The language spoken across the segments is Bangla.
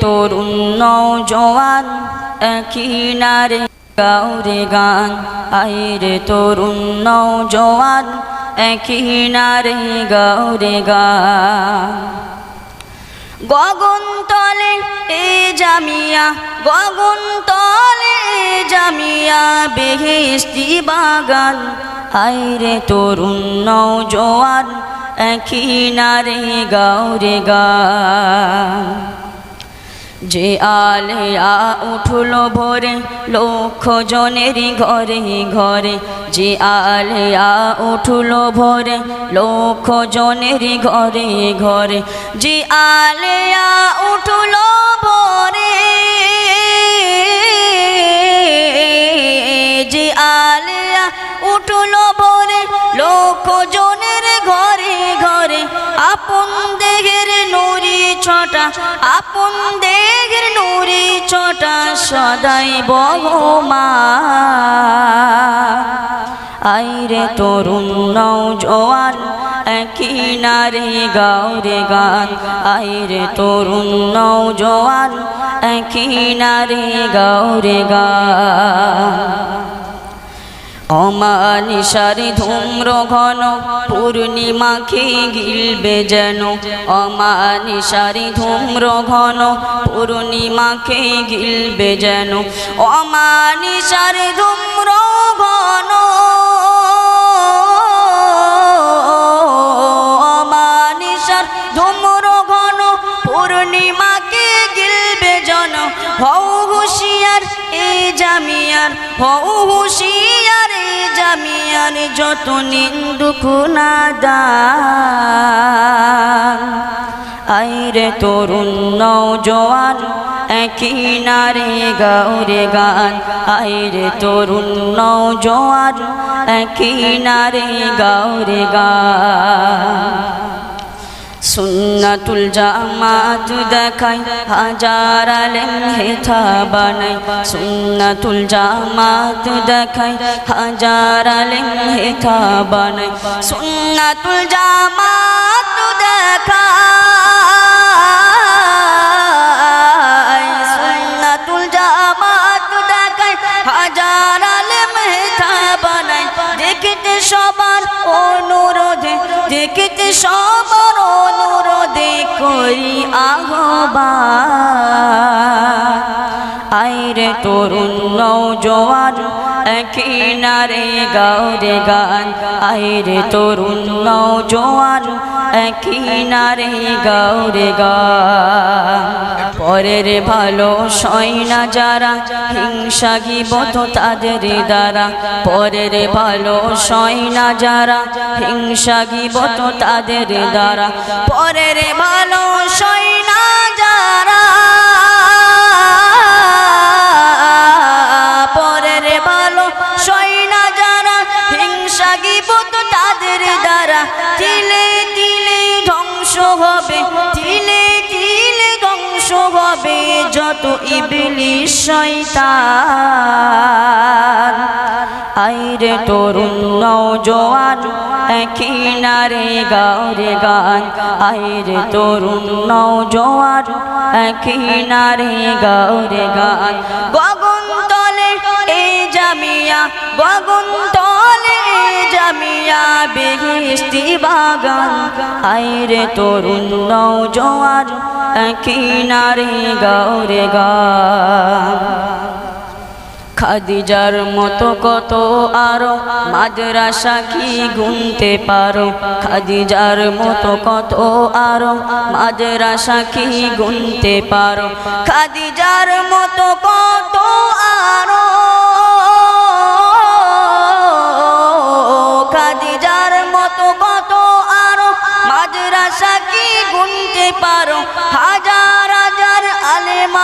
তরুণ নৌজওয়ান কিনারে গাউরে গান। আইরে তরুণ নৌজওয়ান কিনারে গাউরে গান। গগন তলে এ জামিয়া, গগন তলে জামিয়া বেহেস্তি বাগান। আইরে তরুণ নৌজওয়ান কিনারে গাউরে গান। যে আলেয়া উঠল ভোরে লক্ষ জনের ঘরে ঘরে। যে আলেয়া উঠল ভোরে লক্ষ জনের ঘরে ঘরে। যে আলেয়া উঠল ভোরে, যে আলেয়া উঠল ছটা, আপন দেহের নুরি ছটা, সদাই বহমা। আইরে তরুণ নৌজওয়ান কিনারে গাওরে গান। আইরে তরুণ নৌজওয়ান কিনারে গাওরে গান। অমানিসারে ধূম্র ঘন পূর্ণিমাকে গিলবে যেন। অমানিসারে ধূম্র ঘন পূর্ণিমাকে গিলবে যেন। অমানিসারে ধূম্র ঘন, অমানিসার ধূম্র ঘন পূর্ণিমাকে গিলবে জন হও হুশিয়ার, এ জামিয়ার, হও হুশিয়ার। এ জামিয়ার যত নিন্দুক নাদান আইরে তরুণ নজোয়ান একই নারী গাউরে গান। আইরে তরুণ নজোয়ান একই নারী গাউরে গান। সুন্নাতুল জামাত দেখাই হাজার আলেম হেথা বানাই সুন্নাতুল জামাত দেখাই হাজার আলেম হেথা বানাই সুন্নাতুল জামাত দেখাই সুন্নাতুল জামাত দেখাই হাজার আলেম হেথা বানাই দেখতে সবার অনুরোধে, দেখতে সবার করি আহবা আইরে তরুণ নৌজওয়ান কিনারে গাওরে গান। আইরে তরুণ নৌজওয়ান কিনারে গান পরের ভালো সয়না যারা, হিংসা গিবত তাদের দ্বারা। পরের ভালো সয়না যারা, হিংসা গিবত তাদের দ্বারা। পরের ভালো সয়না শয়তান। আইরে তরুণ নৌজওয়ান কিনারে গাওরে গান। আইরে তরুণ না কিনারে গাওরে গান। গগন তলে এই জামিয়া, গগন জামিয়া বেহেস্তি বাগান। আইরে তরুণ নৌজওয়ান কিনারে গাওরে গান। খাদিজার মতো কত আরও মাদ্রাসা কি গুনতে পারো? খাদিজার মতো কত আরও মাদ্রাসা কি গুনতে পারো? খাদিজার মতো কত আরও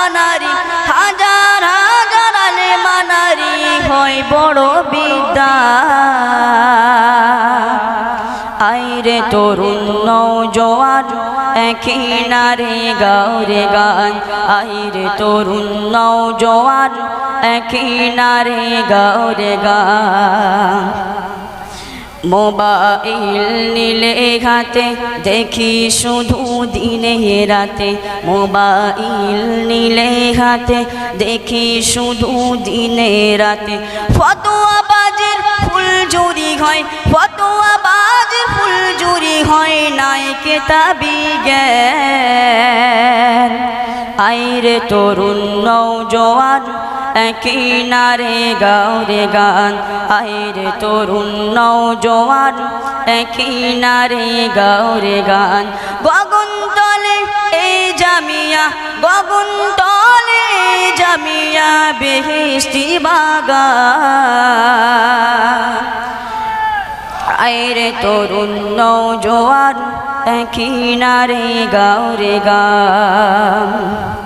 আলেমানারি হাজার হাজার আলেমানারি হয় বড় বিদ্যা। আইরে তরুণ নৌজওয়ান কিনারে গাওরে গান। আইরে তরুণ নৌজওয়ান কিনারে গাওরে গান। মোবাইল নিলে হাতে দেখি শুধু দিনে রাতে। মোবাইল নিলে হাতে দেখি শুধু দিনে রাতে। ফতোয়া বাজের ফুল জুরি হয়, ফতোয়া বাজের ফুল জুরি হয় নাই কেতাবি জ্ঞান। আইরে তরুণ নৌজওয়ান একই নারে গাও রে গান, আইরে তরুণ নৌজওয়ান একই নারে গাও রে গান, গগন তলে এই জামিয়া, গগন তলে জামিয়া বেহেস্তি বাগান। আইরে তরুণ নৌজওয়ান একই নারে গাও রে গান।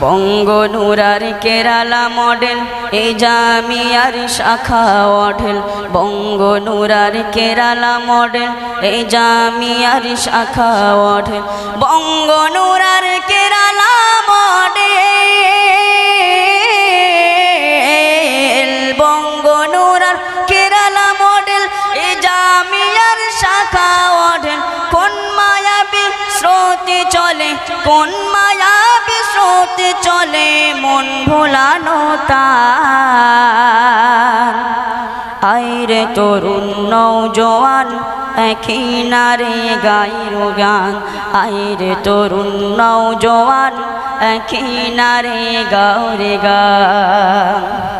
বঙ্গনুরার কেরালা মডেল এই জামিয়ার শাখা অঢেল। বঙ্গনুরার কেরালা মডেল এই জামিয়ার শাখা অঢেল। বঙ্গনুরার কেরালা মডেল চলে, কোন মায়াবী স্রোতে চলে, মন ভোলানো তার। আইরে তরুণ নৌজওয়ান একই নারে গাইর গান। আইরে তরুণ নৌজওয়ান একই নারে গাওরে গান।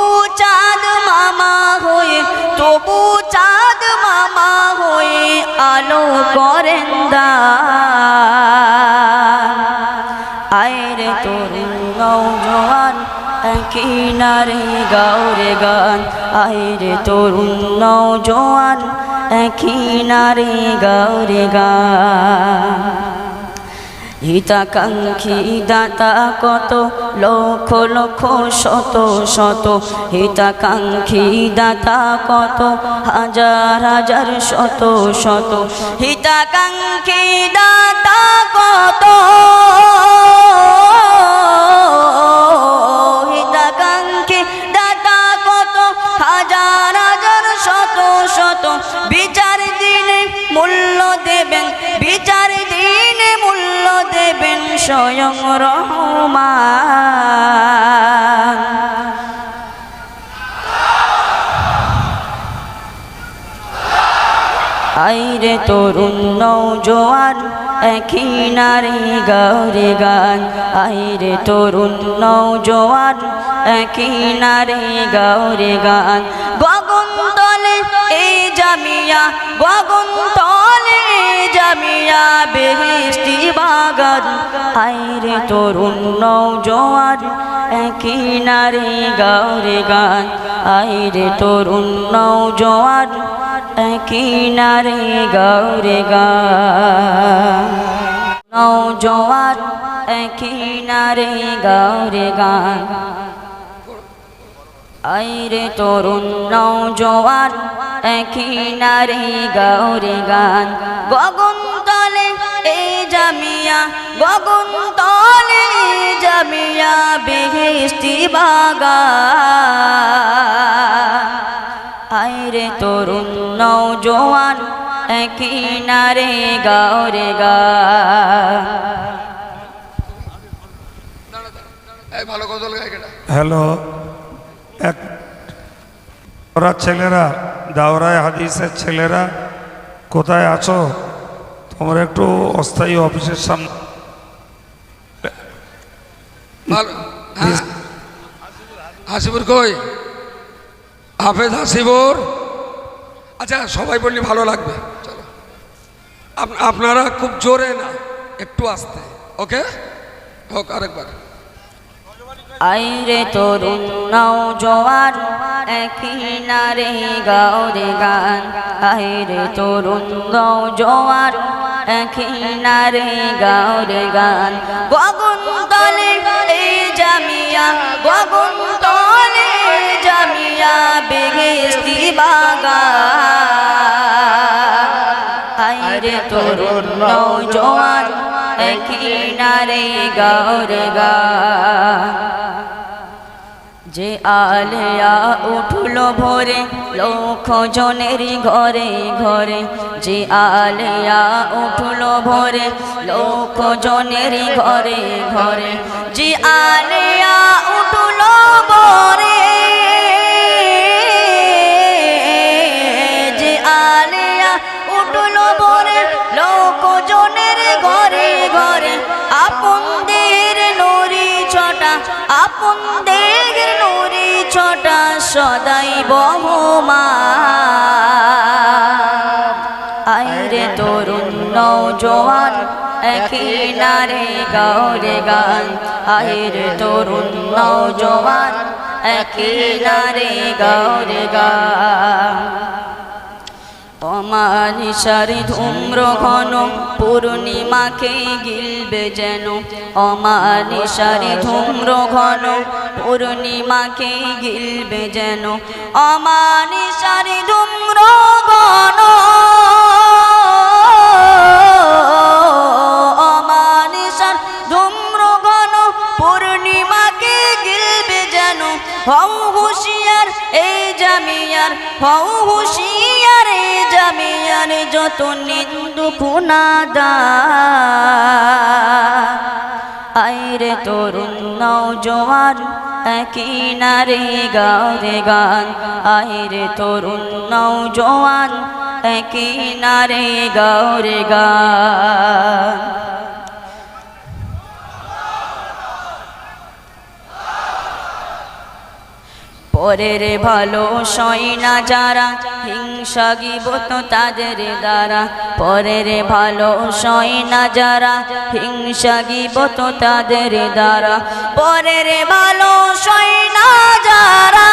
আলো করেন আয়রে তোর নৌজওয়ান কিনারে নারে গাওরে গান। আয়রে তরুণ নৌজওয়ান কিনারে নারে গাওরে গান। হিতাকাঙ্ক্ষী দাতা কত? লক্ষ লক্ষ, শত শত। হিতাকাঙ্ক্ষী দাতা কত? হাজার হাজার, শত শত। হিতাকাঙ্ক্ষী দাতা কত? তরুণ নৌজোয়ান একই নারী গৌরে গান। আইরে তরুণ নৌজোয়ান একই নারী গৌরে গান। গগন তলে এই জামিয়া গগন তলে জামিয়া বেহেস্তি বাগান। আইরে তরুণ নৌজোয়ান একই নারী গৌরে গান। আইরে তরুণ নৌজোয়ান একই নারে গৌরে গান নৌজোয়ান একই নারে গৌরে গান আইরে তরুণ নৌজোয়ান একই নারে গৌরে গান গগন তলে এই জামিয়া গগন তলে জামিয়া বেহেস্তি বাগান আইরে তরুণ নৌজওয়ান একই নারে গাওরে গা। এই ভালো গজল হ্যালো এক ওরা ছেলেরা দাওরায় হাদিসের ছেলেরা কোথায় আছো? তোমরা একটু অস্থায়ী অফিসের সামনে। ভালো হ্যাঁ। হাসিবুর কই? হাফেজ হাসিবুর। আচ্ছা সবাই বললি ভালো লাগবে। চলো। আপনারা খুব জোরে না, একটু আসতে। ওকে? হোক, আরেকবার। আইরে তরুণ নৌজোয়ান একই নারে গাও রে গান। আইরে তরুণ নৌজোয়ান একই নারে গাও রে গান। গগন তলে এই জামিয়া, গগন জামিয়া বেগেস্তি বাগান। আইরে তরুণ নৌজোয়ান একই নারে গাও রে গান। যে আলেয়া উঠল ভোরে লক্ষ জনের ঘরে ঘরে। যে আলেয়া উঠল ভোরে লক্ষ জনের ঘরে ঘরে। যে আলেয়া উঠল ভোরে একই নারে গাওরে গান আইরে তরুণ নৌজোয়ান একই নারে গাওরে গান। অমানিসারে ধূম্র ঘন, পূর্ণিমাকে গিলবে যেন। অমানিসারে ধূম্র ঘন, পূর্ণিমাকে গিলবে যেন। অমানিসারে ধূম্র ঘন। হও হুশিয়ার জামিয়ার যত নিন্দু কুনাদা আইরে তরুণ নৌজোয়ান একই নারে গাও রে গান। আইরে তরুণ নৌজোয়ান একই নারে গাও রে গান। পরের ভালো সই না যারা, হিংসা গিবত তাদের দ্বারা। পরের ভালো সই না যারা, হিংসা গিবত তাদের দ্বারা। পরের ভালো সই না যারা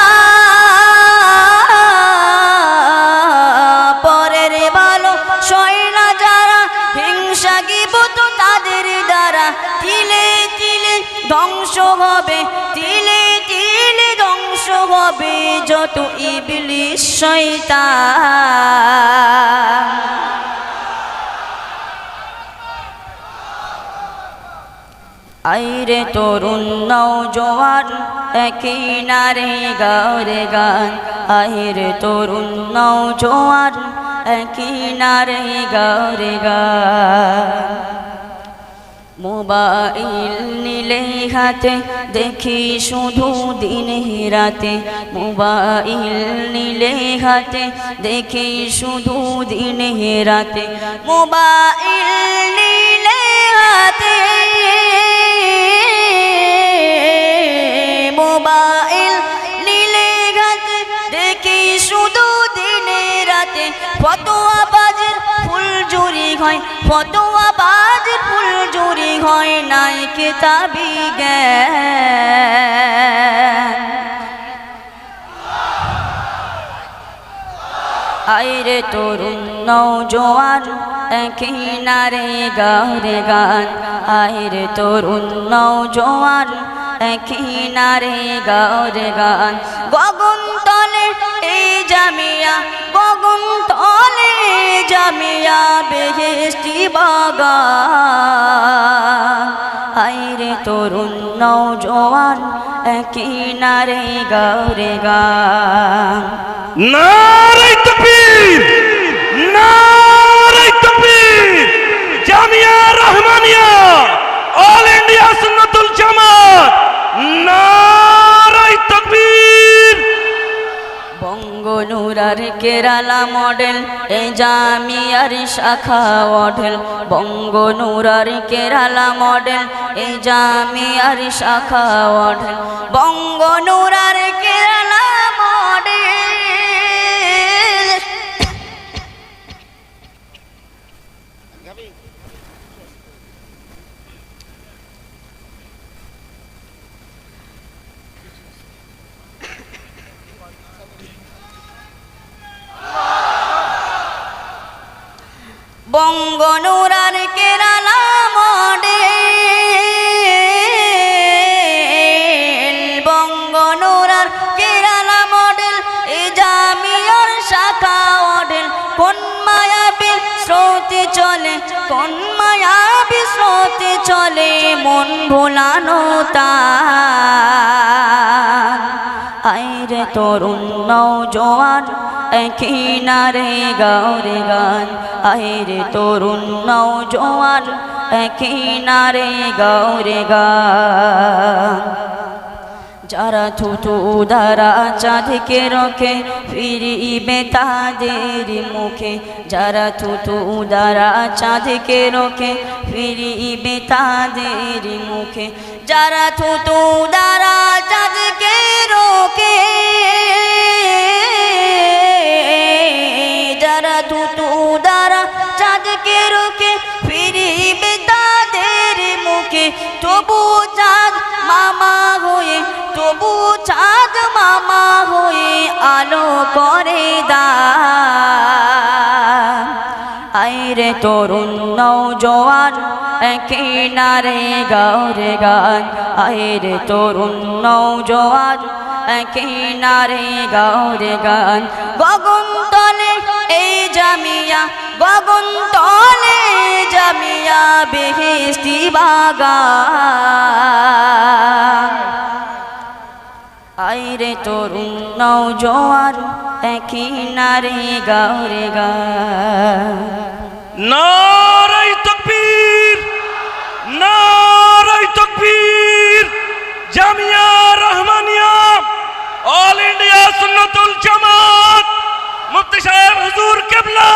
হবে যত ইবলিশ শয়তান। আইরে তরুণ নৌজোয়ান একই নারে গাওরে গান। আইরে তরুণ নৌজোয়ান একই নারে গাওরে গান। মোবাইল নিলে হাতে দেখি শুধু দিন রাতে। মোবাইল নিলে হাতে দেখি শুধু দিন রাতে। মোবাইল নিলে হাতে মোবাইল নীলে গাতে দেখি শুধু দিনে রাতে। জুরি হয়। ফতোয়া বাজের ফুল জুরি হয়, নাই কেতাবি জ্ঞান। আইরে তরুণ নৌজোয়ান একই নারে গাওরে গান। আইরে তরুণ নৌজোয়ান একই নারে গাওরে গান। গগন তলে এই জামিয়া, গগন তলে জামিয়া বেহেস্টি বাগান। আইরে তরুণ নৌজোয়ান একই নারে গাওরে গান। তকবীর নারাই তকবীর, জামিয়া রহমানিয়া, অল ইন্ডিয়া সুন্নাতুল জামাত নারাই তকবীর বঙ্গনুরার কেরালা মডেল এ জামিয়ার শাখা অঢেল। বঙ্গ নুরার কেরালা মডেল এ জামিয়ার শাখা অঢেল। বঙ্গ নুরার কেরালা বঙ্গনুরার কেরালা মডেল বঙ্গনুরার কেরালা মডেল এই জামিয়ার শাখা মডেল কোন মায়াবী স্রোতে চলে, কোন মায়াবী স্রোতে চলে, মন ভোলানো তার। আইরে তরুণ নৌজোয়ান কিনারে গাওরে গান, আইরে তরুণ নৌজোয়ান কিনারে গাওরে গান। যারা থুতু দ্বারা চাঁদকে রখে, ফিরিবে তাদের মুখে। যারা থুতু দ্বারা চাঁদকে রখে, ফিরিবে তাদের মুখে। যারা থুতু দ্বারা চাঁদকে রোকে থুতু দ্বারা চাঁদকে রোকে ফিরিবে তাদের মুখে। তবু চাঁদ মামা হয়ে, তবু চাঁদ মামা হয়ে আলো করে দা। আইরে তরুণ নৌজওয়ান কিনারে গাওরে গান। আইরে তরুণ নৌজওয়ান কিনারে গাওরে গান। গগন তলে এই জামিয়া গগন তলে জামিয়া বেহেস্তি বাগান আইরে তরুণ নৌজোয়ার একই নারে গাওরে গা নারাই তকবীর নারাই তকবীর, জামিয়া রহমানিয়া, অল ইন্ডিয়া সুন্নতুল জামাত সাহেব, হুজুর কেবলা।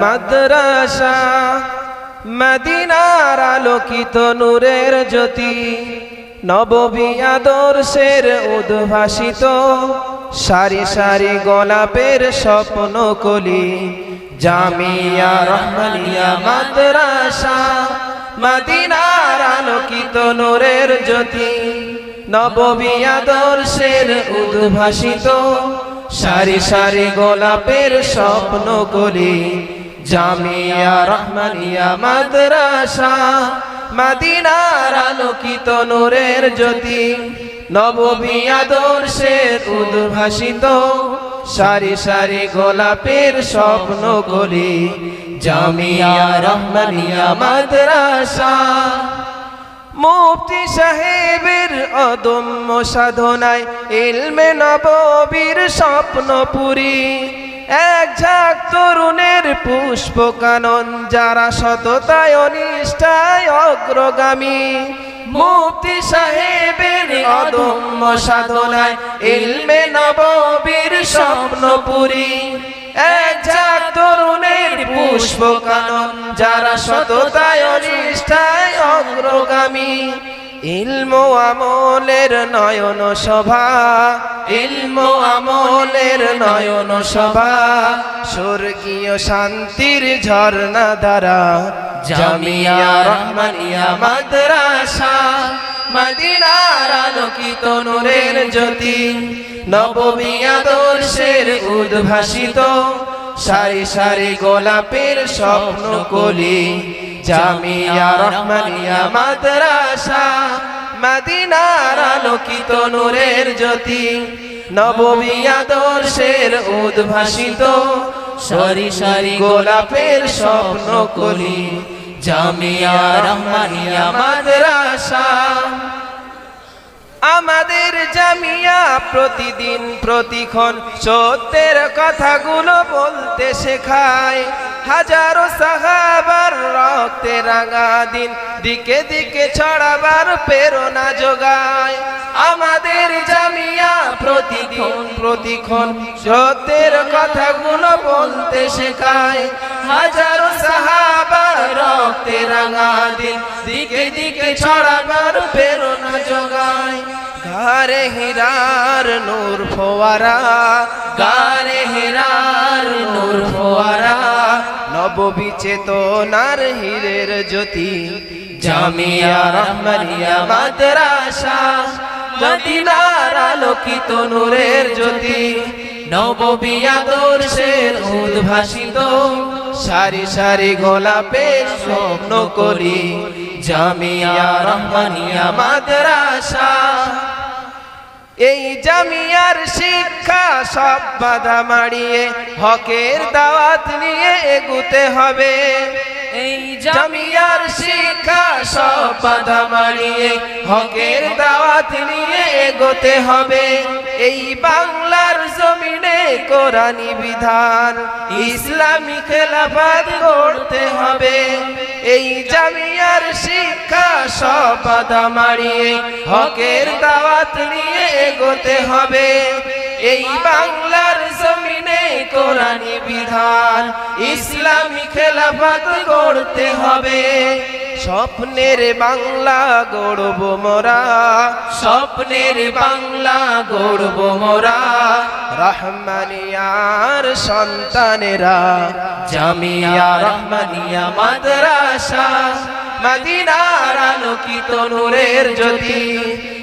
মাদ্রাসা মদিনার আলোকিত নূরের জ্যোতি, নববী আদর্শের উদ্ভাসিত, সারি সারি গোলাপের স্বপ্ন কলি। জামিয়া রহমানিয়া মাদ্রাসা, মদিনার আলোকিত নূরের জ্যোতি। নববী উদ্ভাসিত, সারি সারি গোলাপের স্বপ্ন কলি জামিয়া রহমানিয়া মাদ্রাসা, মদিনার আলোকিত নূরের জ্যোতি। নববী উদ্ভাসিত, সারি সারি গোলাপের স্বপ্ন কলি জামিয়া রহমানিয়া মাদ্রাসা। মুফতি সাহেবের অদম্য সাধনায় ইলমে নববীর স্বপ্ন পুরী। এক ঝাঁক তরুণের পুষ্প কানন যারা সততায় অনিষ্ঠায় অগ্রগামী। মুফতি সাহেবের অদম্য সাধনায় ইলমে নববীর স্বপ্ন পুরী এক ঝাঁক তরুণের পুষ্প কানন যারা আমলের নয়ন সভা, ইলম আমলের নয়ন সভা। স্বর্গীয় শান্তির ঝর্ণা দ্বারা, জামিয়া রহমানিয়া মাদ্রাসা, মদিনার আলোকিত নূরের জ্যোতি। নবমী আদর্শের উদ্ভাসিত, সারি সারি গোলাপের স্বপ্ন কলি, জামিয়া রহমানিয়া মাদ্রাসা, মদিনার আলোকিত নূরের জ্যোতি, নবমী আদর্শের উদ্ভাসিত, সারি সারি গোলাপের স্বপ্ন কলি, জামিয়া রহমানিয়া মাদ্রাসা। আমাদের জামিয়া প্রতিদিন প্রতিক্ষণ সত্যের কথাগুলো বলতে শেখায়। হাজারো সাহাবার রক্তে রাঙা দিন, দিকে দিকে ছড়াবার প্রেরণা যোগায়। আমাদের জামিয়া প্রতিদিন প্রতিক্ষণ সত্যের কথাগুলো বলতে শেখায়। হাজারো সাহাবার রক্তে রাঙা দিন, দিকে দিকে ছড়াবার প্রেরণা যোগায়। গারে হিরার নূর ফোয়ারা গারে হিরার নূর ফোয়ারা নববী চেতনার হীরের জ্যোতি। জামিয়া রহমানিয়া মাদ্রাসা, মদিনার আলোকিত নূরের জ্যোতি। নববী আদর্শের উদ্ভাসিত, সারি সারি গোলাপের স্বপ্ন করি। জামিয়া রহমানিয়া মাদ্রাসা এই জামিয়ার শিক্ষা সব বাধা মারিয়ে হকের দাওয়াত নিয়ে এগুতে হবে। এই জামিয়ার শিক্ষা সব বাধা মারিয়ে হকের দাওয়াত নিয়ে এগোতে হবে। এই বাংলার জমিনে কোরআনী বিধান ইসলামী খেলাফত করতে হবে। এই জামিয়ার শিক্ষা সব বাধা মারিয়ে হকের দাওয়াত নিয়ে এগোতে হবে। এই বাংলার জমিনে কোরআনী বিধান। ইসলামী খেলাফত করতে হবে। স্বপ্নের বাংলা গড়ব মোরা। স্বপ্নের বাংলা গড়ব মোরা। রহমানিয়ার সন্তানেরা। জামিয়া রহমানিয়া মাদ্রাসা। মদিনার আলোকিত নূরের জ্যোতি।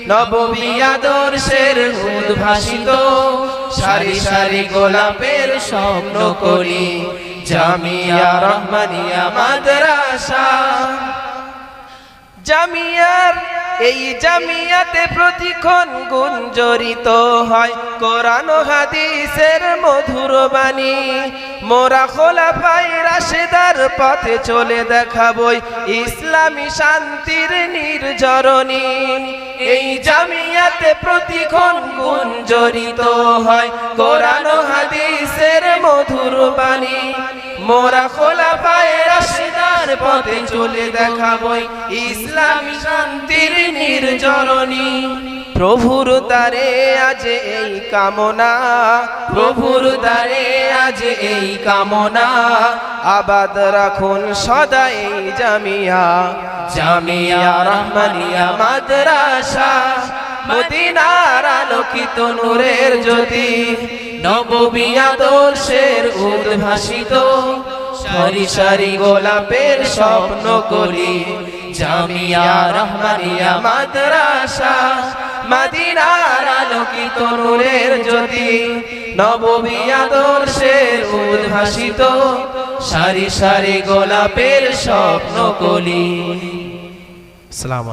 নববী আদর্শের উদ্ভাসিত সারি সারি গোলাপের স্বপ্ন করি। জামিয়া রহমানিয়া মাদ্রাসা। জামিয়ার এই জামিয়াতে প্রতিক্ষণ গুঞ্জরিত হয়। কোরআন হাদিসের মধুর বাণী। মোরা খোলা পাই রাশেদার পথে চলে দেখাবই ইসলামী শান্তির নির্জরণী। এই জামিয়াতে প্রতিক্ষণ গুঞ্জরিত হয়। কোরআন হাদিসের মধুর বাণী। মোরা খোলা পায়ে রাশিদার পথে চলে দেখাবই ইসলামী শান্তির নির্জরণী প্রভুর দ্বারে আজ এই কামনা, প্রভুর দ্বারে আজ এই কামনা। আবাদ রাখুন সদা এই জামিয়া জামিয়া রহমানিয়া মাদ্রাসা। মদিনার আলোকিত নূরের জ্যোতি নববী আদর্শের উদ্ভাসিত। সারি সারি গোলাপের স্বপ্ন করি। জামিয়া রহমানিয়া মাদ্রাসা, মদিনার আলোকিত নূরের জ্যোতি। নববী আদর্শের উদ্ভাসিত। সারি সারি গোলাপের স্বপ্ন কলি সালাম